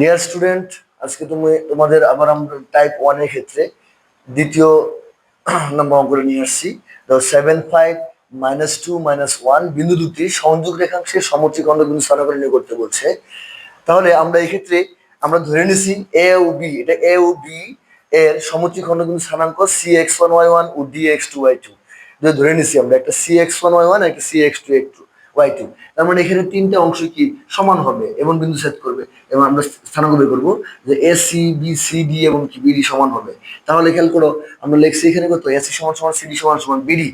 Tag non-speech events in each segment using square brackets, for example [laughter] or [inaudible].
Dear student আজকে তুমি, তোমাদের আবার আমরা টাইপ ওয়ানের ক্ষেত্রে দ্বিতীয় [clears throat] নম্বর অঙ্কটা নিয়ে আসছি। Seven five minus two minus one বিন্দু দুটি, সংযোগ রেখাংশের সমচিকন্দ বিন্দু করে নিয়ে করতে বলছে। তাহলে আমরা এই ক্ষেত্রে, আমরা ধরে নিছি এ ও বি এটা এ ও বি এর সমচিকন্দ বিন্দু স্থানাঙ্ক C x one y one ও D x two y two ধরে নিছি আমরা, একটা C x one y one একটা C x two x two y two তার মানে এখানে তিনটা অংশ কি সমান হবে এবং বিন্দু সেট করবে। এবং আমরা স্থানাঙ্ক বের করব যে A C B C D এবং কি বিডি সমান হবে। তাহলে খেয়াল করো, আমরা লেখছি এখানে কত? এসি সমান সমান সিডি সমান সমান বিডি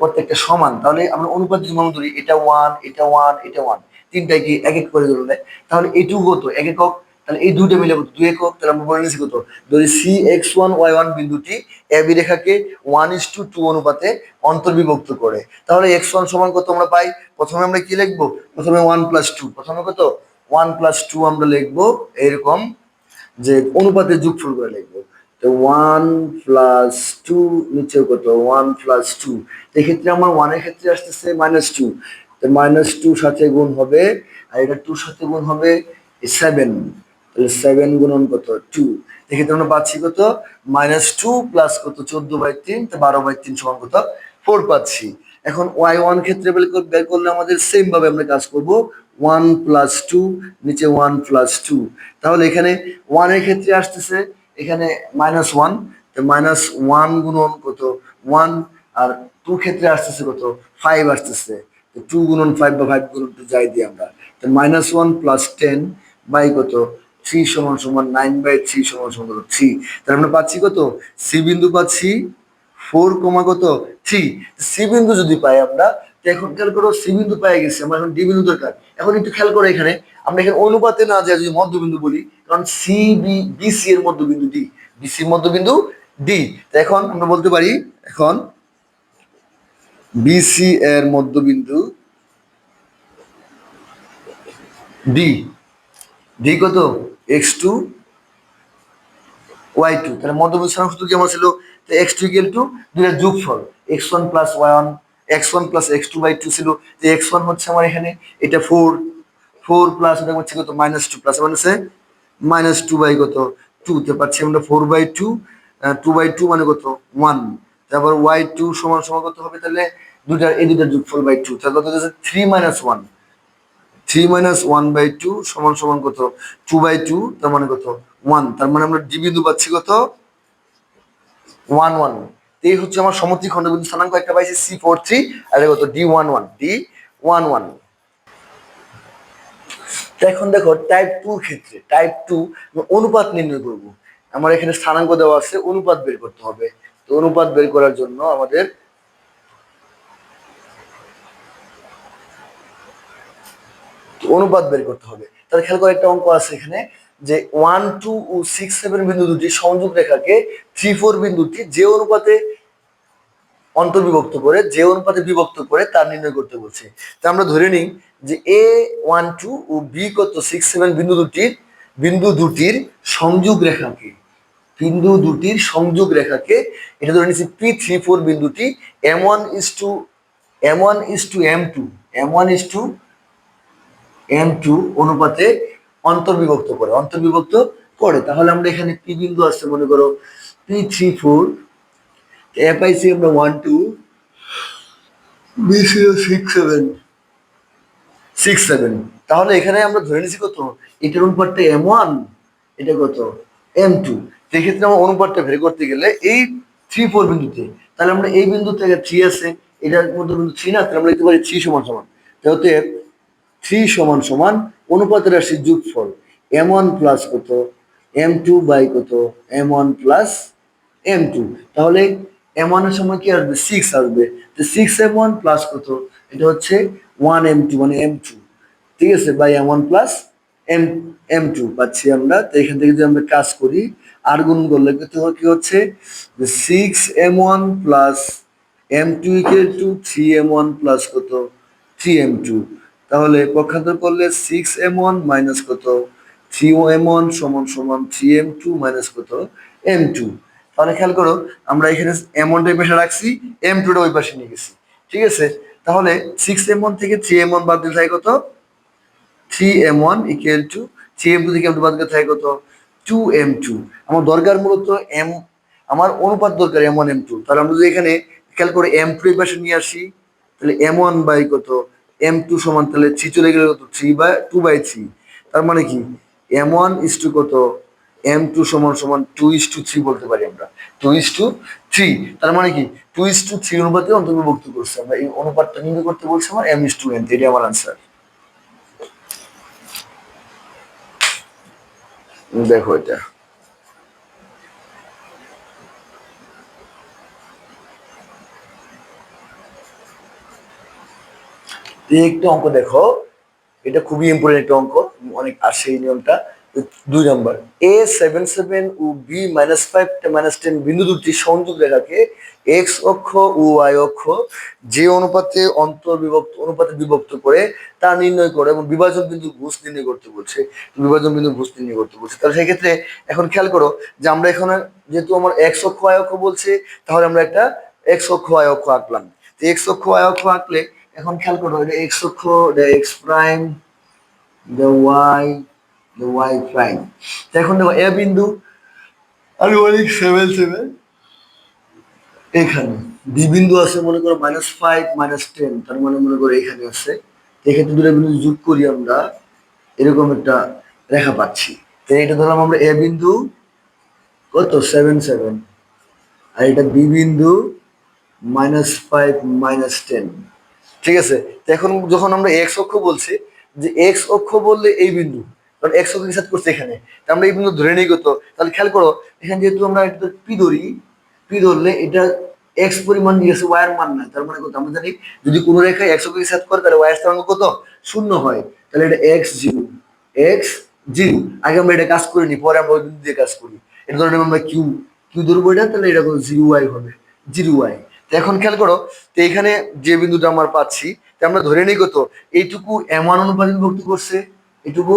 প্রত্যেকটা সমান। তাহলে আমরা অনুপাত যদি মনে করি, এটা ওয়ান এটা ওয়ান এটা ওয়ান তিনটায় কি এক এক করে ধরলে? তাহলে এটুকু কত? এক একক তাহলে এই দুটো মিলে দুই একক, তাহলে আমরা বলে নিচ্ছি কত? যদি C x one y one বিন্দুটি এ বি রেখাকে ওয়ান ইস টু টু অনুপাতে অন্তর্বিভক্ত করে, তাহলে এক্স ওয়ান সমান কত আমরা পাই? প্রথমে আমরা কি লিখব? প্রথমে ওয়ান প্লাস টু প্রথমে কত? ওয়ান প্লাস টু আমরা লিখব এরকম যে অনুপাতে যোগফল করে লিখব। তো ওয়ান প্লাস টু নিচে কত? ওয়ান প্লাস টু এক্ষেত্রে আমার ওয়ানের ক্ষেত্রে আসতেছে মাইনাস টু তো মাইনাস টু সাথে গুণ হবে, আর এটা টুর সাথে গুণ হবে সেভেন তাহলে সেভেন গুণন কত? টু এক্ষেত্রে আমরা পাচ্ছি কত? মাইনাস টু প্লাস কত? চোদ্দ বাই তিন বারো বাই তিন সমান কত? ফোর পাচ্ছি। এখন ওয়াই ওয়ান ক্ষেত্রে বের কর- বের করলে আমাদের সেম ভাবে আমরা কাজ করব। ওয়ান প্লাস টু নিচে ওয়ান প্লাস টু তাহলে এখানে ওয়ানের ক্ষেত্রে আসতেছে, এখানে মাইনাস ওয়ান মাইনাস ওয়ান গুণন কত? ওয়ান আর টু ক্ষেত্রে আসতেছে কত? ফাইভ আসতেছে। টু গুণন ফাইভ বা ফাইভ গুণন টু যাই দিই আমরা। তো minus one plus ten by কত? থ্রি সমান সমান নাইন বাই থ্রি সমান সমান কত? থ্রি তাহলে আমরা পাচ্ছি কত? সি বিন্দু পাচ্ছি। ফোর কমা কত? থ্রি সি বিন্দু যদি পাই আমরা এখন খেয়াল করো সি বিন্দু পাই গেছে, আমার এখন ডি বিন্দু দরকার। এখন একটু খেয়াল করো এখানে, আমরা এখানে অনুপাতে না যায় যদি মধ্যবিন্দু বলি, কারণ সি বি বি সি এর মধ্যবিন্দু ডি বি সি মধ্যবিন্দু ডি তো এখন আমরা বলতে পারি, এখন বিসি এর মধ্যবিন্দু ডি ডি কত? এক্স টু ওয়াই টু তাহলে মধ্যবিন্দু স্থানাঙ্ক সূত্র কেমন ছিল? এক্স টু ইকুয়াল টু দুইটা যোগফল। X one plus y one x one plus x two by two ছিল। যে এক্স ওয়ান হচ্ছে আমার এখানে, এটা ফোর ফোর প্লাস ওটা হচ্ছে কত? মাইনাস টু প্লাস মানে সে মাইনাস টু বাই কত? টু তে পাচ্ছি আমরা four by two two by two মানে কত? ওয়ান তারপর ওয়াই টু সমান সমান কত হবে তাহলে? দুটার এই দুটার যোগফল বাই টু তাহলে কত হচ্ছে? Three minus one three minus one by two সমান সমান কত? টু বাই টু, তার মানে কত? ওয়ান, তার মানে আমরা ডি বিন্দু পাচ্ছি কত? One one. এই হচ্ছে আমার সমত্রী খণ্ডবিন্দু স্থানাঙ্ক, একটা পাইছি সি ফোর থ্রি, আর কত? D one one, D one one. এখন দেখো টাইপ টু ক্ষেত্রে টাইপ টু অনুপাত নির্ণয় করব। আমার এখানে স্থানাঙ্ক দেওয়া আছে, অনুপাত বের করতে হবে। তো অনুপাত বের করার জন্য আমাদের অনুপাত বের করতে হবে। তাহলে খেয়াল করে একটা অঙ্ক আছে এখানে যে ওয়ান টু ও সিক্স সেভেন বিন্দু দুটি সংযোগ রেখাকে থ্রি ফোর বিন্দুটি যে অনুপাতে অন্তর্বিভক্ত করে, যে অনুপাতে বিভক্ত করে তার নির্ণয় করতে বলছে। তা আমরা ধরে নিই যে এ ওয়ান টু ও বি কত সিক্স সেভেন বিন্দু দুটির বিন্দু দুটির সংযোগ রেখাকে, বিন্দু দুটির সংযোগ রেখাকে, এটা ধরে নিচ্ছি পি থ্রি ফোর বিন্দুটি m one is two m one is two m two m one is two m two অনুপাতে অন্তর্বিভক্ত করে অন্তর্বিভক্ত করে। তাহলে আমরা এখানে পি বিন্দু আসছে মনে করো পি থ্রি ফোর এ পাইছি আমরা one two six seven six seven তাহলে এখানে আমরা ধরে নিছি কত? এটার অনুপাতটা এম ওয়ান এটা কত? এম টু সেক্ষেত্রে আমরা অনুপাতটা বের করতে গেলে এই থ্রি ফোর বিন্দুতে, তাহলে আমরা এই বিন্দু থেকে থ্রি আছে, এটার মধ্যে বিন্দু থ্রি না, তাহলে আমরা লিখতে পারি থ্রি সমান সমান। তাহলে থ্রি সমান সমান অনুপাতের রাশির যোগফল এম ওয়ান প্লাস কত? এম টু বাই কত? M one plus m two. তাহলে এম ওয়ানের সময় কি আসবে? সিক্স আসবে। তো সিক্স এম ওয়ান প্লাস কত? এটা হচ্ছে ওয়ান এম টু মানে এম টু। ঠিক আছে? By m one plus m m two পাচ্ছি আমরা। তো এখান থেকে যদি আমরা কাজ করি, আর গুণ করলে কিন্তু কি হচ্ছে? Six m one plus m two equal to three m one plus কত? Three m two. তাহলে পক্ষান্তর করলে সিক্স এম ওয়ান মাইনাস কত? থ্রি ও এম ওয়ান সমান সমান থ্রি এম টু মাইনাস কত? এম টু তাহলে খেয়াল করো, আমরা এখানে এম ওয়ানটা এই পাশে রাখছি এম টুটা ওই পাশে নিয়ে গেছি। ঠিক আছে? তাহলে সিক্স এম ওয়ান থেকে থ্রি এম ওয়ান বাদ দিলে থাকে কত? Three m one equal to three m two থেকে এম টু বাদ গেলে থাকে কত? টু এম টু আমার দরকার মূলত এম আমার অনুপাত দরকার এম ওয়ান এম টু তাহলে আমরা যদি এখানে খেয়াল করে এম টু এই পাশে নিয়ে আসি, তাহলে এম ওয়ান বাই কত? এম টু সমান তাহলে থ্রি চলে গেলে কত? Three by two by three তার মানে কি? এম ওয়ান ইস টু কত? এম টু সমান সমান টু ইস টু থ্রি বলতে পারি আমরা। টু ইস টু থ্রি তার মানে কি? টু ইস টু থ্রি অনুপাতে অন্তর্ভুক্ত করছে আমরা। এই অনুপাতটা নির্ণয় করতে বলছি আমার এম ইস টু এন এটাই আমার আনসার দেখো এটা। এই একটা অঙ্ক দেখো। এটা খুবই ইম্পর্টেন্ট একটা অঙ্ক, অনেক আসে এই নিয়মটা। দুই নম্বর A seven seven O B minus five minus ten বিন্দু দুটি সংযোগ রেখাকে এক্স অক্ষ ও ওয়াই অক্ষ যে অনুপাতে অন্তর্বিভক্ত, অনুপাতে বিভক্ত করে তা নির্ণয় করে এবং বিভাজন বিন্দু ঘুষ নির্ণয় করতে বলছে। বিভাজন বিন্দু ঘুষ নির্ণয় করতে বলছে। তাহলে সেক্ষেত্রে এখন খেয়াল করো যে আমরা এখানে যেহেতু আমার এক্স অক্ষ ওয়াই অক্ষ বলছে, তাহলে আমরা একটা এক্স অক্ষ ওয়াই অক্ষ আঁকলাম। তো এক্স অক্ষ ওয়াই অক্ষ আঁকলে এখন খেয়াল করো এটা এক্স অক্ষ এটা x prime the y the y prime এখন দেখো, এ বিন্দু আনুমানিক সেভেন সেভেন এখানে। বি বিন্দু আছে, মনে করো মাইনাস ফাইভ মাইনাস টেন তার মানে মনে করো এখানে আছে। এক্ষেত্রে দুটো বিন্দু যোগ করি আমরা, এরকম একটা রেখা পাচ্ছি। তো এটা ধরলাম আমরা এ বিন্দু, কত? সেভেন সেভেন আর এটা বি বিন্দু মাইনাস ফাইভ মাইনাস টেন ঠিক আছে? এখন যখন আমরা এক্স অক্ষ বলছি, যে এক্স অক্ষ বললে এই বিন্দু, কারণ এক্স অক্ষ হিসাব করছে এখানে আমরা এই বিন্দু ধরে নিই কত তাহলে খেয়াল করো, এখানে যেহেতু আমরা এটা পি ধরি পি ধরলে এটা এক্স পরিমাণ নিয়ে গেছে ওয়ার মান না তার মানে কত? আমরা জানি যদি কোনো রেখায় একশো কে সেট করে, তাহলে ওয়ার স্থানাঙ্ক কত? শূন্য হয়। তাহলে এটা এক্স জিরো এক্স জিরো আগে আমরা এটা কাজ করে নিই পরে আমরা ওই বিন্দু দিয়ে কাজ করি। এটা ধরে আমরা কিউ কিউ ধরবো এটা, তাহলে এটা জিরো ওয়াই হবে জিরো ওয়াই এখন খেয়াল করো, তো এখানে যে বিন্দুটা আমরা পাচ্ছি, তো আমরা ধরে নিই কত? এইটুকু এম ওয়ান অনুপাত বিভক্ত করছে। এটুকু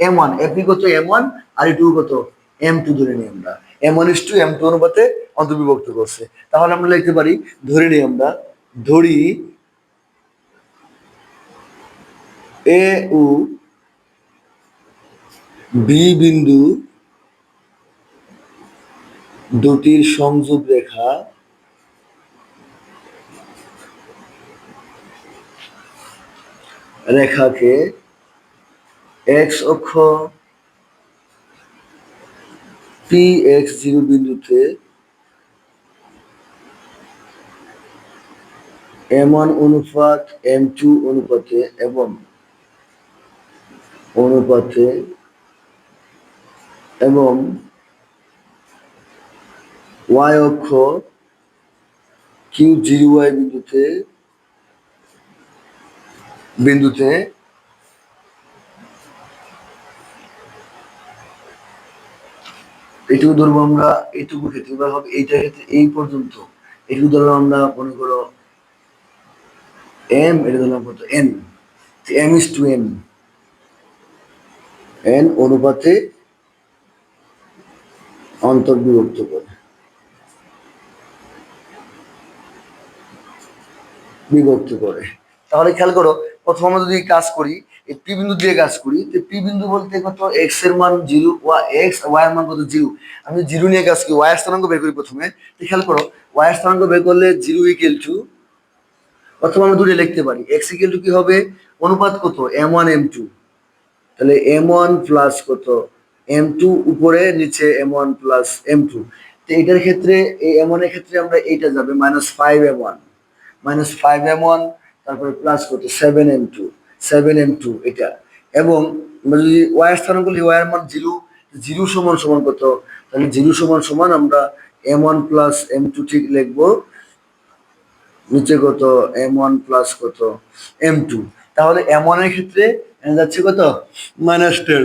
এম ওয়ান এপি কত এম ওয়ান আর এটুকু কত? এম টু ধরে নিই আমরা। M one is to m two অনুপাতে অন্তর্বিভক্ত করছে। তাহলে আমরা লিখতে পারি, ধরে নিই আমরা, ধরি এ ও বি বিন্দু দুটির সংযোগ রেখা রেখাকে এক্স অক্ষ পি এক্স জিরো বিন্দুতে এম ওয়ান অনুপাত এম টু অনুপাতে এবং অনুপাতে এবং ওয়াই অক্ষ কিউ জিরো ওয়াই বিন্দুতে বিন্দুতে এটুকু ধরবো আমরা এইটুকু ক্ষেত্রে হবে এইটা ক্ষেত্রে এই পর্যন্ত। এটুকু ধরলাম আমরা, মনে করো এম এটা ধরলাম কত? N m is to n n অনুপাতে অন্তর্বিভক্ত করে। বিভক্ত করে। তাহলে খেয়াল করো প্রথম আমরা যদি কাজ করি, এই পি বিন্দু দিয়ে কাজ করি, তো পি বিন্দু বলতে কত? এক্সের মান জিরো ওয়া এক্স ওয়াই এর মান কত? জিরো। আমি জিরো নিয়ে কাজ করি ওয়াই স্থানাঙ্ক বের করি প্রথমে। তো খেয়াল করো ওয়াই স্থানাঙ্ক বের করলে জিরো ইকুয়াল টু অথবা আমরা দুটো লিখতে পারি। এক্স ইকুয়াল টু কি হবে? অনুপাত কত? এম ওয়ান এম টু তাহলে এম ওয়ান প্লাস কত? এম টু উপরে, নিচে m one plus m two তো এটার ক্ষেত্রে, এই এম ওয়ানের ক্ষেত্রে আমরা এইটা যাবে minus five m one minus five m one তারপরে প্লাস কত seven m two seven m two এটা। এবং আমরা যদি ওয়ার স্থানাঙ্ক করলে ওয়ার মান জিরো জিরো সমান সমান কত? তাহলে জিরো সমান সমান আমরা m one plus m two ঠিক লিখব। নিচে কত? এম ওয়ান প্লাস কত? এম টু তাহলে এম ওয়ানের ক্ষেত্রে যাচ্ছে কত? মাইনাস টেন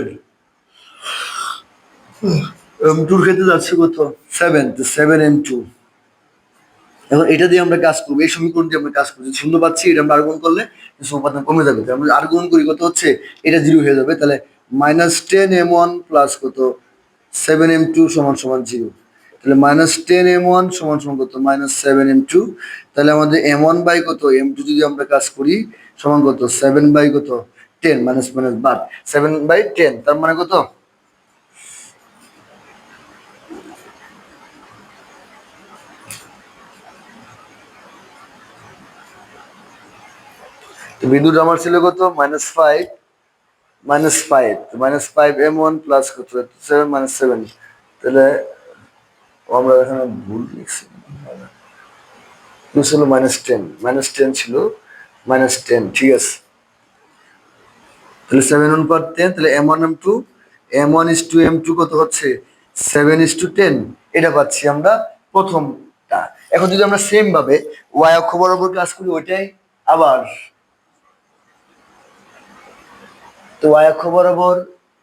এম টুর ক্ষেত্রে যাচ্ছে কত? সেভেন সেভেন এম টু এখন এটা দিয়ে আমরা কাজ করব, এই সমীকরণ দিয়ে আমরা কাজ করছি শূন্য পাচ্ছি, এটা আমরা আর্গুন করলে উপাদান কমে যাবে। আমরা আর্গুন করি কত হচ্ছে? এটা জিরো হয়ে যাবে। তাহলে minus ten m one plus কত? সেভেন এম টু সমান সমান জিরো তাহলে মাইনাস টেন এম ওয়ান সমান সমান কত? মাইনাস সেভেন এম টু তাহলে আমাদের এম ওয়ান বাই কত? এম টু যদি আমরা কাজ করি, সমান কত? সেভেন বাই কত? টেন মাইনাস মাইনাস বাদ সেভেন বাই টেন তার মানে কত? বিদ্যুৎ আমার ছিল কত? Minus five minus five minus five m one plus কত? সেভেন মাইনাস সেভেন তাহলে আমরা এখানে ভুল লিখছি। ছিল মাইনাস টেন মাইনাস টেন ছিল মাইনাস টেন ঠিক আছে। তাহলে সেভেন ওয়ান পার টেন তাহলে m one m two m one is to m two কত হচ্ছে? সেভেন ইস টু টেন এটা পাচ্ছি আমরা প্রথমটা। এখন যদি আমরা সেম ভাবে ওয়াই অক্ষ বরাবর কাজ করি, ওইটাই আবার তো ওয়াই অক্ষ বরাবর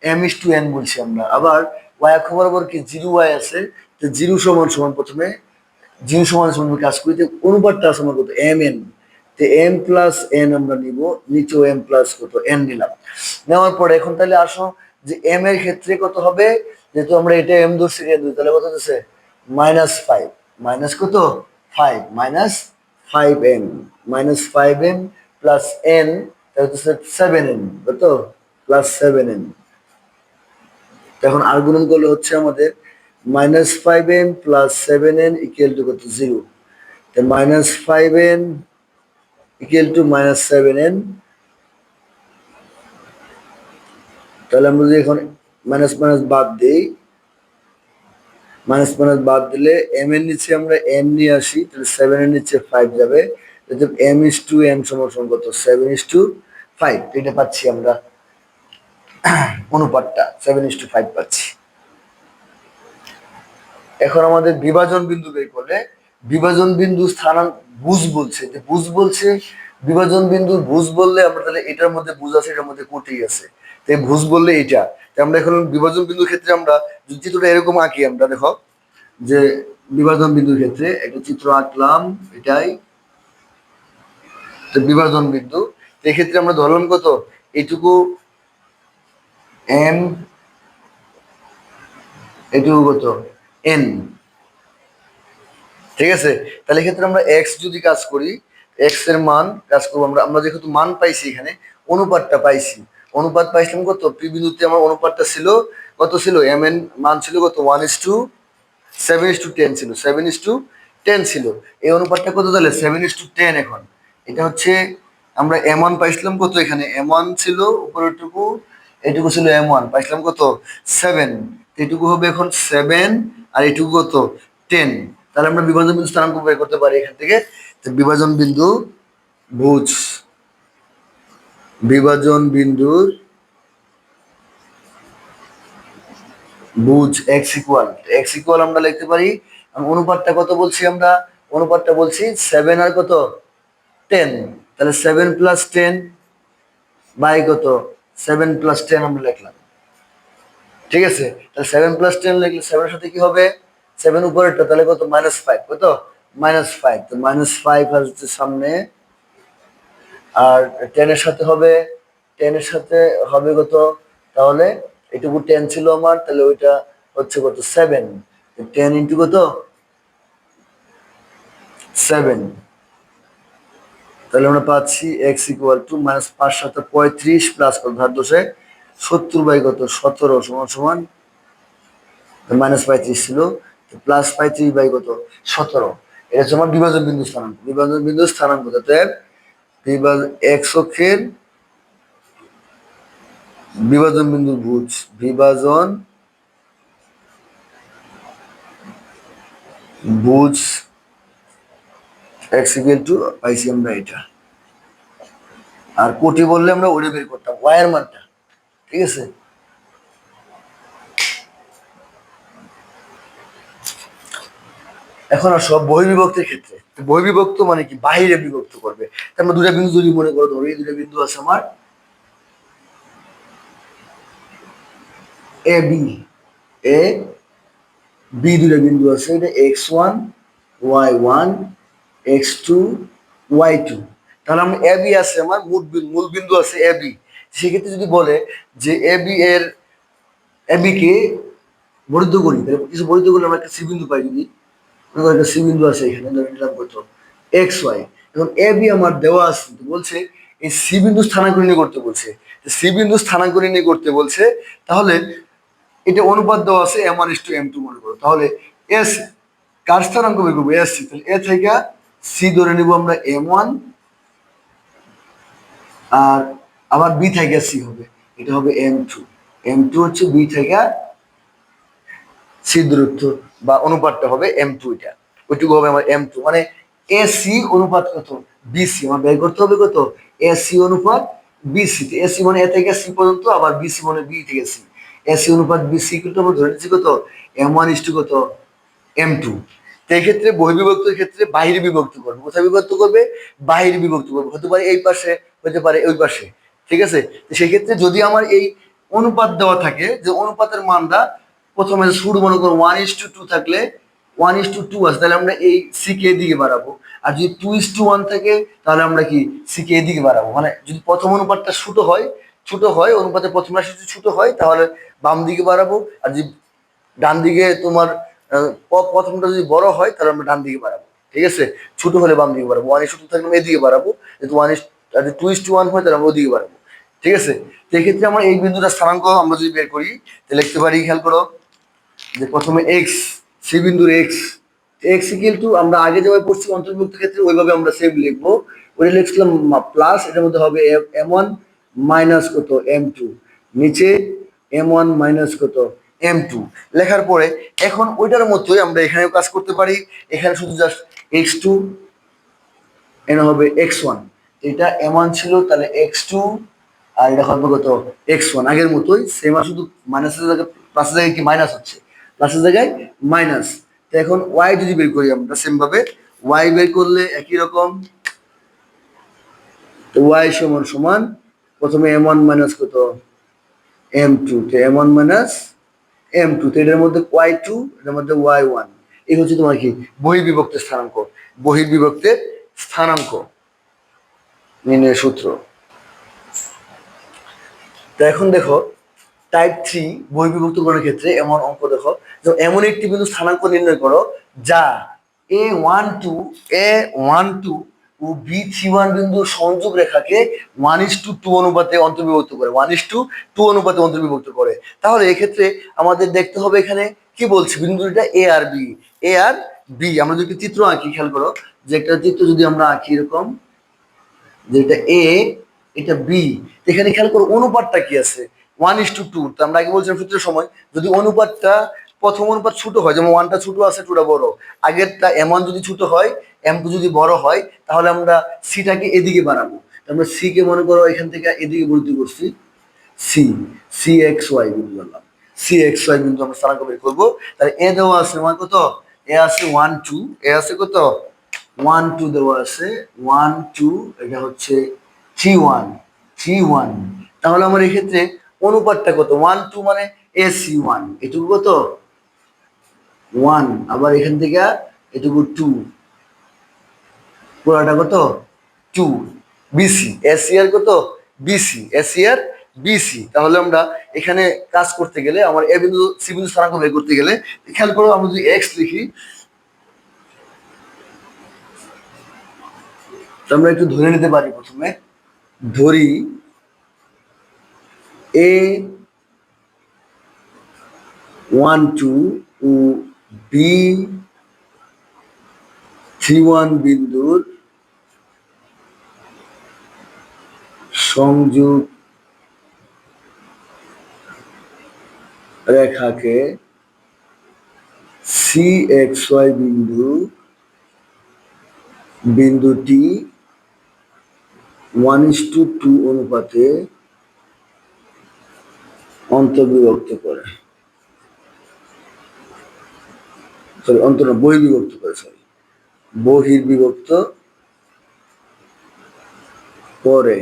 এম ইস টু এন বলছি আমরা। আবার ওয়াই অক্ষ বরাবর কি? জিরো ওয়াই আছে। তো জিরো সমান সমান প্রথমে, জিরো সমান সমান কাজ করি। অনুপাতটা আছে আমার কত? এম এন তো এম প্লাস এন আমরা নিব, নিচেও এম প্লাস কত? এন নিলাম। নেওয়ার পরে এখন তাহলে আসো যে এম এর ক্ষেত্রে কত হবে? যেহেতু আমরা এটা এম ধরছি এন ধরছি তাহলে কত হচ্ছে? মাইনাস ফাইভ মাইনাস কত? Five minus five m minus five m plus n তাহলে হচ্ছে সেভেন এন কত? প্লাস সেভেন এন এখন আর গুণন করলে হচ্ছে আমাদের minus five n plus seven n equal to কত? Zero minus five n equal to minus seven n তাহলে আমরা যদি এখন মাইনাস মাইনাস বাদ দিই মাইনাস মাইনাস বাদ দিলে এম এর নিচে আমরা এন নিয়ে আসি, তাহলে সেভেন এর নিচে ফাইভ যাবে। এম ইস টু এম সমান কত? সেভেন ইস টু ফাইভ এটা পাচ্ছি আমরা। অনুপাতটা সেভেন ইস টু ফাইভ পাচ্ছি। এখন আমাদের বিভাজন বিন্দু বের করলে, বিভাজন বিন্দু স্থানাঙ্ক বুঝ বলছে। যে বুঝ বলছে, বিভাজন বিন্দুর ভুজ বললে আমরা তাহলে এটার মধ্যে বুঝ আছে, এটার মধ্যে কোটি আছে। তাই ভুজ বললে এটা। তাই আমরা এখন বিভাজন বিন্দুর ক্ষেত্রে আমরা চিত্রটা এরকম আঁকি আমরা, দেখো, যে বিভাজন বিন্দুর ক্ষেত্রে একটা চিত্র আঁকলাম, এটাই। বিভাজন বিন্দু। এক্ষেত্রে আমরা ধরলাম কত? এইটুকু এম এটুকু কত এন। ঠিক আছে? তাহলে এক্ষেত্রে আমরা এক্স যদি কাজ করি এক্সের মান কাজ করব আমরা। আমরা যেহেতু মান পাইছি এখানে, অনুপাতটা পাইছি। অনুপাত পাইছিলাম কত? পি বিন্দুতে আমার অনুপাতটা ছিল, কত ছিল? এম এন মান ছিল কত? One is to seven is to ten ছিল। সেভেন ইস টু টেন ছিল। এই অনুপাতটা কত তাহলে? সেভেন ইস টু টেন এখন। এটা হচ্ছে, আমরা এম ওয়ান পাইছিলাম কত এখানে? এম ওয়ান ছিল উপরেরটুকু এটুকু ছিল এম ওয়ান পাইছিলাম কত? সেভেন এটুকু হবে এখন সেভেন আর এটুকু কত? টেন তাহলে আমরা বিভাজন বিন্দু স্থানাঙ্ক বের করতে পারি এখান থেকে। বিভাজন বিন্দু ভুজ বিভাজন বিন্দুর বুঝ এক্স ইকুয়াল এক্স ইকুয়াল আমরা লিখতে পারি। অনুপাতটা কত বলছি আমরা? অনুপাতটা বলছি সেভেন আর কত? টেন তাহলে সেভেন প্লাস টেন বাই কত? সেভেন প্লাস টেন আমরা লিখলাম। ঠিক আছে? তাহলে সেভেন প্লাস টেন লিখলে সেভেনের সাথে কি হবে? সেভেন উপরেরটা, তাহলে কত? মাইনাস ফাইভ কত? মাইনাস ফাইভ তো মাইনাস ফাইভ আসছে সামনে, আর টেনের সাথে হবে টেনের সাথে হবে কত? তাহলে এটুকু টেন ছিল আমার, তাহলে ওইটা হচ্ছে কত? সেভেন টেন ইন্টু কত? সেভেন তাহলে আমরা পাচ্ছি এক্স ইকুয়াল টু মাইনাস পাঁচ সাথে পঁয়ত্রিশ প্লাস কত ধার দোষে সত্তর বাই কত? সতেরো সমান সমান মাইনাস পঁয়ত্রিশ ছিল। প্লাস পঁয়ত্রিশ বাই কত? সতেরো। এটা হচ্ছে বিভাজন বিন্দু স্থানাঙ্ক। বিভাজন বিন্দু স্থানাঙ্ক অতএব বিভাজন এক্স অক্ষের বিভাজন বিন্দু ভুজ। বিভাজন ভুজ এক্স ইকুয়াল টু পাইছি আমরা এটা আর কোটি বললে আমরা ওরে বের করতাম ওয়ার মানটা, ঠিক আছে? এখন আর সব বহির্বিভক্তের ক্ষেত্রে বহির্বিভক্ত মানে কি? বাহিরে বিভক্ত করবে। আমরা দুটা বিন্দু যদি মনে করো ধরো, এই দুটা বিন্দু আছে আমার এ বি এ বি দুটা বিন্দু আছে, এটা x one y one x two y two তাহলে আমরা এ বি আছে, আমার মূল মূল বিন্দু আছে এ বি সেক্ষেত্রে যদি বলে যে এ বি এর এ বি কে বরিদ্ধ করি, তাহলে কিছু বরিদ্ধ করলে আমরা একটা সি বিন্দু পাই যদি। একটা সি বিন্দু আছে এখানে নিলাম কত? এক্স ওয়াই এখন এ বি আমার দেওয়া আছে বলছে এই সি বিন্দু স্থানান্তরিত করতে বলছে। সি বিন্দু স্থানাঙ্ক করতে বলছে, তাহলে এটা অনুপাত দেওয়া আছে m one is to m two মনে করো। তাহলে এস কার স্থানাঙ্ক বের করব? এস তাহলে এ থেকে সি ধরে নিব আমরা এম ওয়ান, আর আবার বি থেকে সি হবে, এটা হবে এম টু। এম টু হচ্ছে বি থেকে সি দূরত্ব, বা অনুপাতটা হবে এম টু এটা। ওইটুকু হবে আমার এম টু মানে এ সি অনুপাত কত? বিসি আমার বের করতে হবে কত? এ সি অনুপাত বিসি এ সি মানে এ থেকে সি পর্যন্ত, আবার বিসি মানে বি থেকে সি। এ সি অনুপাত বিসি কিন্তু আমরা ধরে নিচ্ছি কত? এম ওয়ান ইস কত? M two. এই ক্ষেত্রে ক্ষেত্রে বাহির বিভক্ত করবে। কোথায় বিভক্ত করবে? বাহির বিভক্ত করবে। হতে পারে এই পাশে, হতে পারে ওই পাশে। ঠিক আছে? সেক্ষেত্রে যদি আমার এই অনুপাত দেওয়া থাকে, যে অনুপাতের মানটা প্রথমে শুরু মনে করো ওয়ান ইস টু টু থাকলে ওয়ান ইস টু টু আছে, তাহলে আমরা এই সি কে এদিকে বাড়াবো। আর যদি টু ইস টু ওয়ান থাকে, তাহলে আমরা কি সি কে এদিকে বাড়াবো। মানে যদি প্রথম অনুপাতটা ছোট হয় ছোট হয়, অনুপাতের প্রথম রাশি যদি ছোট হয়, তাহলে বাম দিকে বাড়াবো। আর যদি ডান দিকে তোমার প্রথমটা যদি বড় হয়, তাহলে আমরা ডান দিকে বাড়াবো। ঠিক আছে? ছোট হলে বাম দিকে বাড়াবো। ওয়ান ইস থাকলে আমরা এদিকে বাড়াবো। যদি one is to is to one হয়, তাহলে আমরা ওদিকে বাড়াবো। ঠিক আছে? তো এক্ষেত্রে আমরা এই বিন্দুটা স্থানাঙ্ক আমরা যদি বের করি, তাহলে লিখতে পারি, খেয়াল করো, যে প্রথমে এক্স সি বিন্দুর এক্স এক্স ইকুয়াল টু আমরা আগে যেভাবে পড়ছি অন্তর্ভুক্ত ক্ষেত্রে, ওইভাবে আমরা সেম লিখব। ওইটা লিখছিলাম প্লাস এটার মধ্যে হবে এম ওয়ান মাইনাস কত? এম টু নিচে এম ওয়ান মাইনাস কত? এম টু লেখার পরে এখন ওইটার মতোই আমরা এখানেও কাজ করতে পারি। এখানে শুধু জাস্ট এক্স টু এনে হবে এক্স ওয়ান এটা এম ওয়ান ছিল, তাহলে এক্স টু আর এটা হবে কত? এক্স ওয়ান আগের মতোই সেম শুধু মাইনাসের জায়গায় প্লাসের জায়গায় কি মাইনাস হচ্ছে? প্লাসের জায়গায় মাইনাস তো এখন ওয়াই যদি বের করি আমরা সেম ভাবে ওয়াই বের করলে একই রকম। তো ওয়াই সমান সমান প্রথমে এম ওয়ান মাইনাস কত? এম টু তো m one minus m two তো এটার মধ্যে ওয়াই টু এটার মধ্যে ওয়াই ওয়ান এই হচ্ছে তোমার কি? বহির্বিভক্তের স্থানাঙ্ক। বহির্বিভক্তের স্থানাঙ্ক। নির্ণয়ের সূত্র। তো এখন দেখো টাইপ থ্রি বহির্বিভক্তকরণের ক্ষেত্রে এমন অঙ্ক দেখো এমন একটি বিন্দু স্থানাঙ্ক নির্ণয় করো, যা A one two A one two O B one বিন্দু সংযোগ রেখাকে ওয়ান ইস টু টু অনুপাতে অন্তর্বিভক্ত করে ওয়ান ইস টু টু অনুপাতে অন্তর্বিভক্ত করে। তাহলে এক্ষেত্রে আমাদের দেখতে হবে এখানে কি বলছি? বিন্দু দুইটা এ আর বি এ আর বি আমরা যদি চিত্র আঁকি, খেয়াল করো, যে একটা চিত্র যদি আমরা আঁকি এরকম, যে এটা এ এটা বি এখানে খেয়াল করো অনুপাতটা কি আছে? ওয়ান ইস টু টু আমরা আগে বলছিলাম সূত্রের সময়, যদি অনুপাতটা প্রথম অনুপাত ছোট হয়, যেমন ওয়ানটা ছোট আছে টুটা বড়। আগেরটা এম ওয়ান যদি ছোট হয় এম টু যদি বড় হয়, তাহলে আমরা সিটাকে এদিকে বাড়াবো। আমরা সি কে মনে করো এখান থেকে এদিকে বলতে করছি। সি সি এক্স ওয়াই বিন্দু বললাম সি এক্স ওয়াই বিন্দু আমরা স্থানাঙ্ক বের করব। তাহলে এ দেওয়া আছে আমার কত? এ আছে ওয়ান টু এ আছে কত? ওয়ান টু দেওয়া আছে। ওয়ান টু এটা হচ্ছে থ্রি ওয়ান থ্রি ওয়ান তাহলে আমার এক্ষেত্রে অনুপাতটা কত? ওয়ান টু মানে এ সি ওয়ান এটুকু কত? ওয়ান আবার এখান থেকে এটুকু টু পুরাটা কত? টু বিসি এসিআর কত? বিসি এসিআর বিসি তাহলে আমরা এখানে কাজ করতে গেলে, আমার এ বিন্দু সি বিন্দু স্থানাঙ্ক বের করতে গেলে, খেয়াল করো আমরা যদি এক্স লিখি আমরা একটু ধরে নিতে পারি প্রথমে। ধরি A one two B three one বিন্দুর সংযোগ রেখাকে সি এক্স ওয়াই বিন্দু বিন্দুটি ওয়ান ইস টু টু অনুপাতে অন্তর্বিভক্ত করে। সরি, অন্তর বহির্বিভক্ত করে, সরি। বহির্বিভক্ত করে।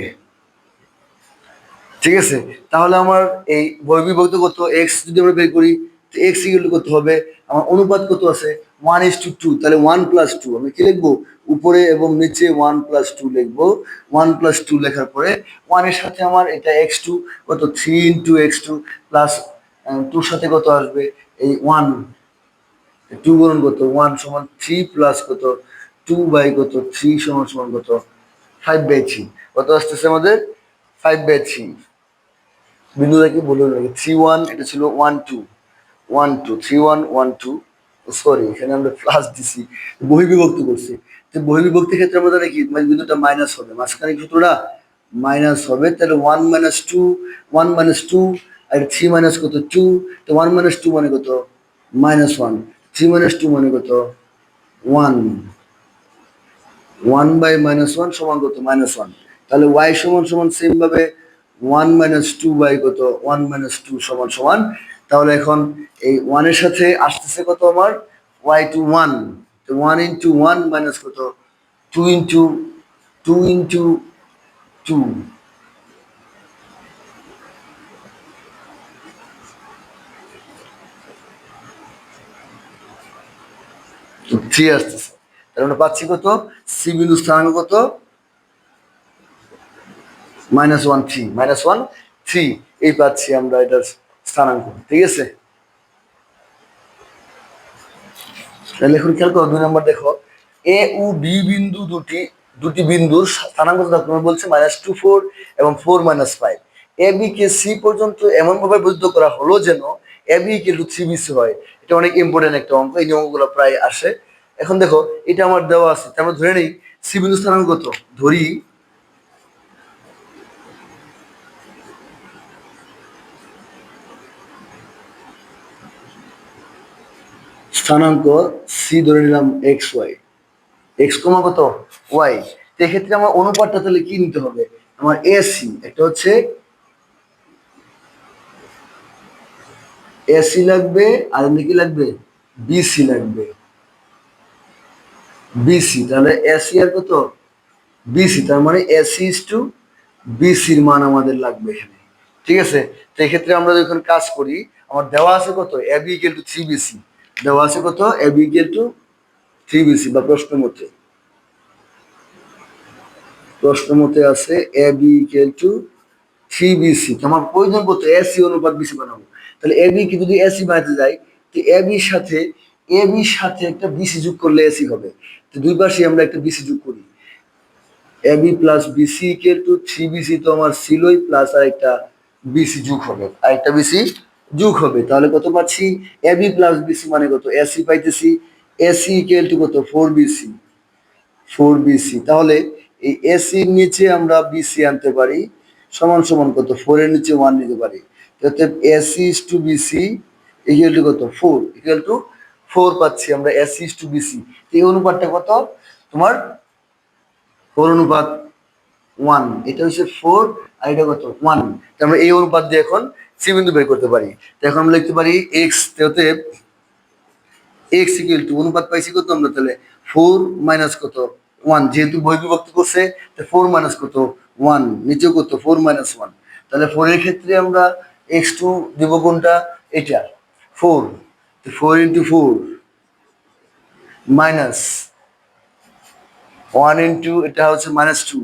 ঠিক আছে? তাহলে আমার এই বহির্বিভক্ত কত এক্স যদি আমরা বের করি, তো এক্স ইকুয়াল করতে হবে, আমার অনুপাত কত আছে? ওয়ান ইস টু টু তাহলে ওয়ান প্লাস টু আমি কি লিখব? উপরে এবং নিচে ওয়ান প্লাস টু লিখব। ওয়ান প্লাস টু লেখার পরে ওয়ানের সাথে আমার এটা এক্স টু কত? Three into x two plus টুর সাথে কত আসবে? এই ওয়ান টু গুণন কত? ওয়ান সমান থ্রি প্লাস কত? টু বাই কত? থ্রি সমান সমান কত? ফাইভ বাই থ্রি কত আসতেছে আমাদের? ফাইভ বাই থ্রি বিন্দুটা কি বলে লাগে থ্রি ওয়ান এটা ছিল one two one two three one one two sorry এখানে আমরা প্লাস দিছি। বহিবিভক্তি করছি। তো বহিবিভক্তির ক্ষেত্রে আমাদের কি? মানে বিন্দুটা মাইনাস হবে। মাঝখানে সূত্রটা? মাইনাস হবে। তাহলে one minus two one minus two আর থ্রি মাইনাস কত? টু তো ওয়ান মাইনাস টু মানে কত? Minus one three minus two মানে কত? One one by minus one সমান কত? মাইনাস ওয়ান তাহলে ওয়াই সমান সমান সেম ভাবে ওয়ান মাইনাস টু বাই কত? ওয়ান মাইনাস টু সমান সমান। তাহলে এখন এই ওয়ানের সাথে আসতেছে কত আমার? ওয়াই টু ওয়ান তো ওয়ান ইন্টু ওয়ান মাইনাস কত? Two into two into two three আসতেছে তাহলে আমরা পাচ্ছি কত? সি স্থানাঙ্ক কত? Minus one three minus one three এই পাচ্ছি আমরা এটার স্থানাঙ্ক, ঠিক আছে? তাহলে এখন খেয়াল করো, দুই নম্বর দেখো। এ ও বি বিন্দু দুটি দুটি বিন্দুর স্থানাঙ্ক বলছে মাইনাস টু ফোর এবং four minus five A B K C পর্যন্ত এমনভাবে বৈধ করা হলো যেন এ বি কে টু থ্রি বিসি হয়। এটা অনেক ইম্পর্টেন্ট একটা অঙ্ক, এই অঙ্কগুলো প্রায় আসে। এখন দেখো, এটা আমার দেওয়া আছে আমরা ধরে নেই সি বিন্দু স্থানাঙ্ক কত ধরি, স্থানাঙ্ক সি ধরে নিলাম এক্স ওয়াই এক্স কমা কত? ওয়াই এক্ষেত্রে আমার অনুপাতটা তাহলে কি নিতে হবে? আমার এসি একটা হচ্ছে এসি লাগবে আর এমনি কি লাগবে? বিসি লাগবে। বিসি তাহলে এসি আর কত? বিসি তার মানে এসি টু বিসির মান আমাদের লাগবে এখানে। ঠিক আছে? তো এক্ষেত্রে আমরা যখন কাজ করি, আমার দেওয়া আছে কত? A B equal to three BC দেওয়া আছে কত? A B equal to three BC বা প্রশ্ন মতে। প্রশ্ন মতে আছে A B equal to three BC তোমার প্রয়োজন কত? এসি অনুপাত বিসি বানাবো। তাহলে এ বি কি যদি এসি বানাতে যাই, তো এ বির সাথে এ বির সাথে একটা বিসি যোগ করলে এসি হবে। তো দুই পাশে আমরা একটা বিসি যোগ করি। A B plus BC equal to three BC তো আমার ছিলই প্লাস আর একটা বিসি যোগ হবে। আর একটা বিসি যোগ হবে। তাহলে কত পাচ্ছি? এ বি প্লাস বিসি মানে কত? এসি পাইতেছি। এসি ইকুয়াল টু কত? ফোর বিসি ফোর বিসি তাহলে এই এসির নিচে আমরা বিসি আনতে পারি। সমান সমান কত? ফোর এর নিচে ওয়ান নিতে পারি। অতএব AC is to BC equal to কত? ফোর ইকুয়াল টু ফোর পাচ্ছি আমরা এসি ইস টু বিসি এই অনুপাতটা কত? তোমার ফোর অনুপাত ওয়ান এটা হচ্ছে ফোর আর এটা কত? ওয়ান আমরা এই অনুপাত দিয়ে এখন সি বিন্দু বের করতে পারি। তো এখন আমরা লিখতে পারি এক্স অতএব এক্স ইকুয়াল টু অনুপাত পাইছি কত আমরা তাহলে? ফোর মাইনাস কত? ওয়ান যেহেতু বই বিভক্তি করছে ফোর মাইনাস কত? ওয়ান নিচেও কত? ফোর মাইনাস ওয়ান তাহলে ফোরের ক্ষেত্রে আমরা এক্স টু দিব কোনটা? এটা। Four four into four minus one into এটা হচ্ছে মাইনাস টু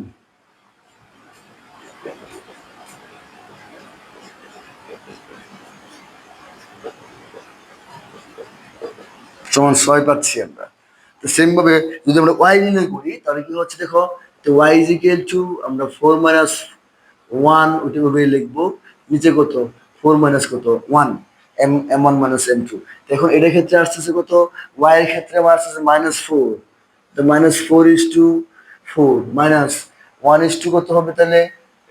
সমান ছয় পাচ্ছি আমরা। তো সেম ভাবে যদি আমরা ওয়াই নির্ণয় করি, তাহলে কি হচ্ছে দেখো? তো ওয়াই ইজ ইকুয়াল টু আমরা ফোর মাইনাস ওয়ান ওইটা ভাবে লিখব। নিচে কত? ফোর মাইনাস কত? One m m one minus m two এখন এটার ক্ষেত্রে আসতেছে কত? ওয়াই এর ক্ষেত্রে আমার আসতেছে মাইনাস ফোর তো minus four is to four minus one is to কত হবে তাহলে?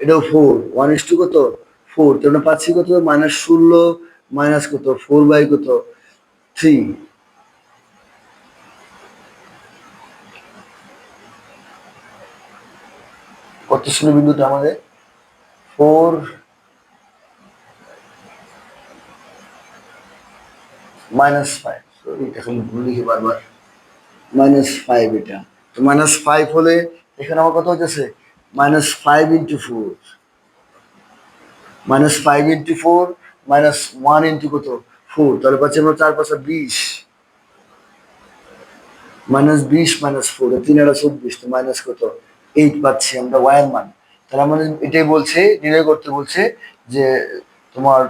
এটাও ফোর ওয়ান ইস টু কত? ফোর তো আমরা পাচ্ছি কত? মাইনাস ষোলো মাইনাস কত? ফোর বাই কত? থ্রি কত ছিল বিন্দুটা আমাদের? ফোর মাইনাস ফাইভ এটা খালি ভুল লিখি বারবার। মাইনাস ফাইভ এটা। তো মাইনাস ফাইভ হলে এখানে আমার কথা হচ্ছে minus five into four minus five into four minus one into কত? ফোর তাহলে পাচ্ছি আমরা চার পাঁচটা বিশ। মাইনাস বিশ মাইনাস ফোর তিন একটা চব্বিশ, তো মাইনাস কত? এইট পাচ্ছি আমরা ওয়াইয়ের মান। তাহলে আমাদের এটাই বলছে, নির্ণয় করতে বলছে যে তোমার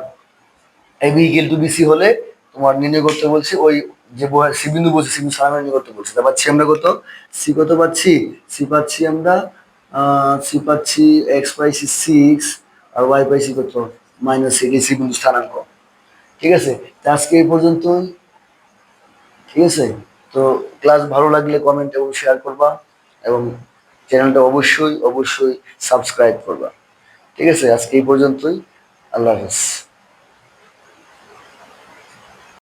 এবি ইকুয়াল টু বিসি হলে তোমার নির্ণয় করতে বলছি, ওই যে সি বিন্দু বলছে, সি বিন্দু সারা নির্ণয় করতে বলছি। তা পাচ্ছি আমরা কত? সি কত পাচ্ছি? সি পাচ্ছি আমরা সি পাচ্ছি এক্স পাইছি সিক্স আর ওয়াই পাইছি কত? মাইনাস এডিসি বিন্দু স্থানাঙ্ক। ঠিক আছে? তো আজকে এই পর্যন্তই। ঠিক আছে? তো ক্লাস ভালো লাগলে কমেন্ট এবং শেয়ার করবা এবং চ্যানেলটা অবশ্যই অবশ্যই সাবস্ক্রাইব করবা। ঠিক আছে? আজকে এই পর্যন্তই। আল্লাহ হাফেজ।